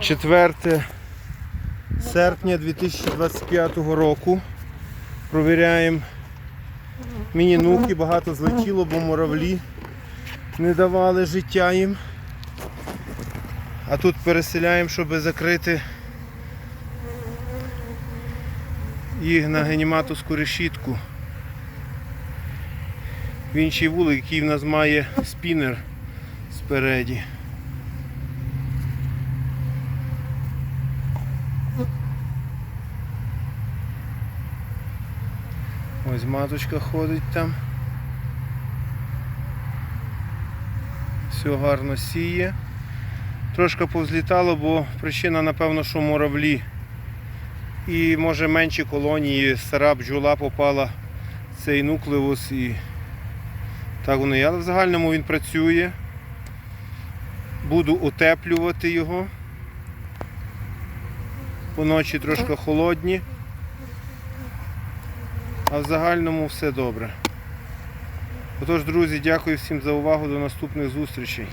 4 серпня 2025 року. Провіряємо міні-нуки, багато злетіло, бо муравлі не давали життя їм. А тут переселяємо, щоб закрити їх на геніматовську решітку. В інший вулик, який в нас має спінер спереді. Ось маточка ходить там. Все гарно сіє. Трошки повзлітало, бо причина, напевно, що муравлі. І може менші колонії, стара бджола попала в цей нуклеус і так воно є. Але в загальному він працює. Буду утеплювати його. Поночі трошки холодні. А в загальному все добре. Отож, друзі, дякую всім за увагу. До наступних зустрічей.